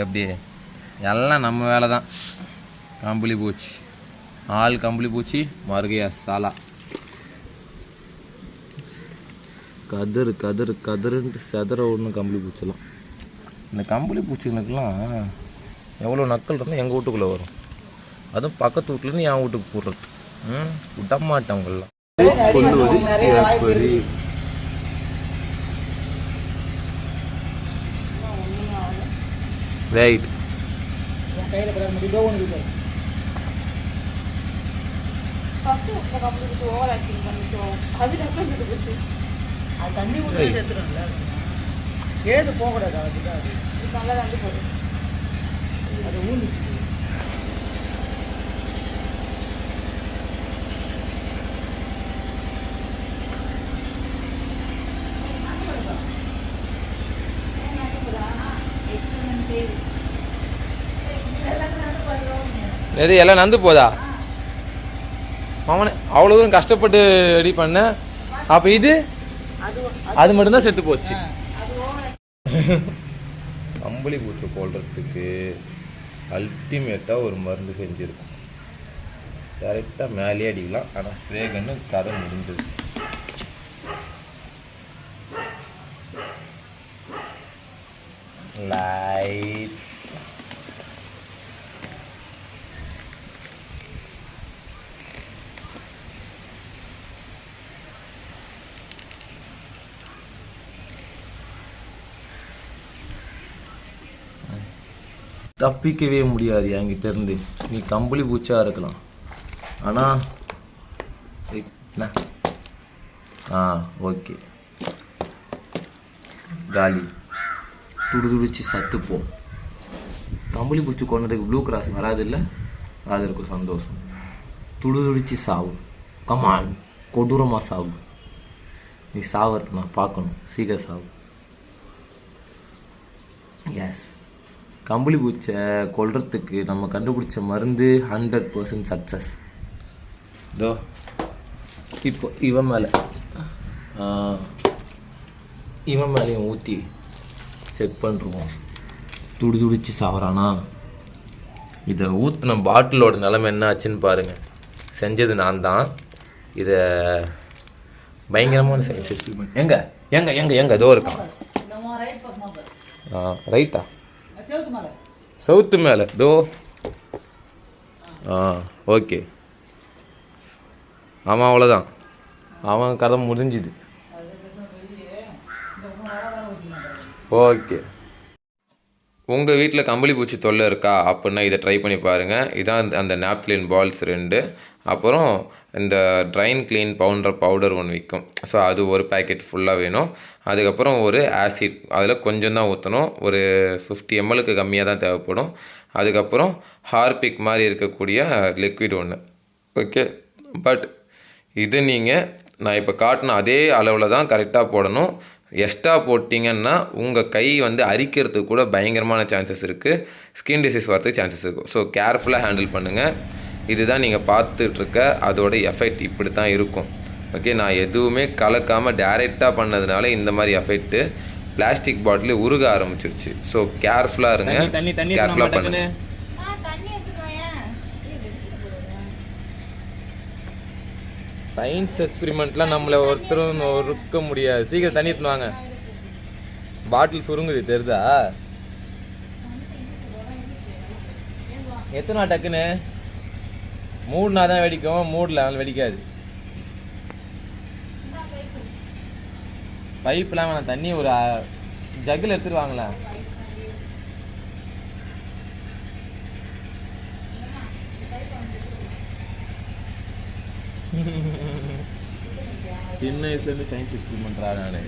எப்படி? எல்லாம் நம்ம வேலை தான் கம்பளி பூச்சி. ஆள் கம்பளி பூச்சி மறுகையா சாலா. கதறு கதறு கதறுன்ட்டு செதற ஒன்று கம்பளி பூச்செல்லாம் இந்த கம்பளி பூச்சிகளுக்கெல்லாம் எவ்வளோ நக்கல் இருந்தால் எங்கள் வீட்டுக்குள்ளே வரும்? அதுவும் பக்கத்து வீட்டுலேருந்து என் வீட்டுக்கு போடுறது ம் விடமாட்டவங்கெல்லாம். கொள்ளுவது எப்படி ரைட் ஃபர்ஸ்ட் உங்க கம்பெனிக்கு ஓவர் ஆக்டிங் பண்ணிச்சோ அதுக்கப்புறம் இது போச்சு அது தண்ணி ஊற்றி சேர்த்துரும்ல ஏது போகக்கூடாது அதுக்கு அது. நல்லா வந்து போகுது. அது ஊந்துச்சு. நிறைய எல்லாம் நந்து போதா? அவனே அவ்வளோ தூரம் கஷ்டப்பட்டு ரெடி பண்ண. அப்போ இது? அது மட்டும்தான் செத்து போச்சு. கம்பளி பூச்சி கொள்றதுக்கு அல்டிமேட்டாக ஒரு மருந்து செஞ்சுருக்கும். கரெக்டாக மேலேயே அடிக்கலாம் ஆனால் ஸ்ப்ரே கன்று கதை முடிஞ்சது லைட் தப்பிக்கவே முடியாது என்கிட்ட இருந்து. நீ கம்பளி பூச்சா இருக்கலாம். ஆனால் ஆ ஓகே. காலி. துடிதுடிச்சு சத்துப்போம். கம்பளி பிடிச்சி கொண்டதுக்கு ப்ளூ கிராஸ் வராதில்ல? அது இருக்கும் சந்தோஷம். துடிதுடிச்சு சாவு. கமான் கொடூரமாக சாவு. நீ சாவறது நான் பார்க்கணும். சீக்கிரம் சாவு. எஸ் கம்பளி பூச்சை கொல்றதுக்கு நம்ம கண்டுபிடிச்ச மருந்து ஹண்ட்ரட் பர்சன்ட் சக்ஸஸ் இதோ இப்போ இவன் மேலே இவன் மேலேயும் ஊற்றி செக் பண்ணுறோம் துடி துடிச்சு சாவறானா? இதை ஊற்றின பாட்டிலோட நிலமை என்ன ஆச்சுன்னு பாருங்கள் செஞ்சது நான் தான் இதை பயங்கரமான சயின்ஸ் எக்ஸ்பிரிமெண்ட் எங்க? எங்க எங்க எங்க? இதோ இருக்கான் ஆ ரைட்டா சவுத்து மேலே. தோ ஆ ஓகே அவன் அவ்வளோதான் அவன் கதை முடிஞ்சுது. ஓகே. உங்கள் வீட்டில் கம்பளி பூச்சி தொல்லை இருக்கா? அப்படின்னா இதை ட்ரை பண்ணி பாருங்கள் இதான் அந்த- அந்த நாப்கிளின் பால்ஸ் ரெண்டு. அப்புறம் இந்த ட்ரைன் க்ளீன் பவுண்டர் பவுடர் ஒன்று விற்கும் ஸோ அது ஒரு பேக்கெட் ஃபுல்லாக வேணும். அதுக்கப்புறம் ஒரு ஆசிட் அதில் கொஞ்சம் தான் ஊற்றணும் ஒரு ஃபிஃப்டி எம்எலுக்கு கம்மியாக தான் தேவைப்படும். அதுக்கப்புறம் ஹார்பிக் மாதிரி இருக்கக்கூடிய லிக்விட் ஒன்று ஓகே பட் இது நீங்கள் நான் இப்போ காட்டின அதே அளவில் தான் கரெக்டாக போடணும். எக்ஸ்ட்ரா போட்டிங்கன்னா உங்கள் கை வந்து அரிக்கிறதுக்கு கூட பயங்கரமான சான்சஸ் இருக்குது ஸ்கின் டிசீஸ் வரதுக்கு சான்சஸ் இருக்கும் ஸோ கேர்ஃபுல்லாக ஹேண்டில் பண்ணுங்கள் இதுதான் நீங்கள் பார்த்துட்ருக்க அதோட எஃபெக்ட் இப்படி தான் இருக்கும். ஓகே நான் எதுவுமே கலக்காமல் டைரெக்டாக பண்ணதுனால இந்த மாதிரி எஃபெக்ட்டு பிளாஸ்டிக் பாட்டில் உருக ஆரம்பிச்சிருச்சு. ஸோ கேர்ஃபுல்லாக இருங்க. கேர்ஃபுல்லாக பண்ணுங்க ஆ தண்ணி எடுத்துக்கோயேன் சயின்ஸ் எக்ஸ்பிரிமெண்ட்லாம் நம்மளை ஒருத்தரும் ஒருக்க முடியாது. சீக்கிரம் தண்ணி எடுத்துவாங்க பாட்டில் சுருங்குது தெரிதா? எத்தனை டக்குன்னு? மூடுனா தான் வெடிக்கும். மூடல அதனால் வெடிக்காது. பைப்லாம் வேணாம். தண்ணி ஒரு ஜக்கில் எடுத்துட்டு வாங்களேன். சின்ன வயசுலேருந்து சயின்ஸ் எக்ஸ்பிரிமெண்ட்ரா நான்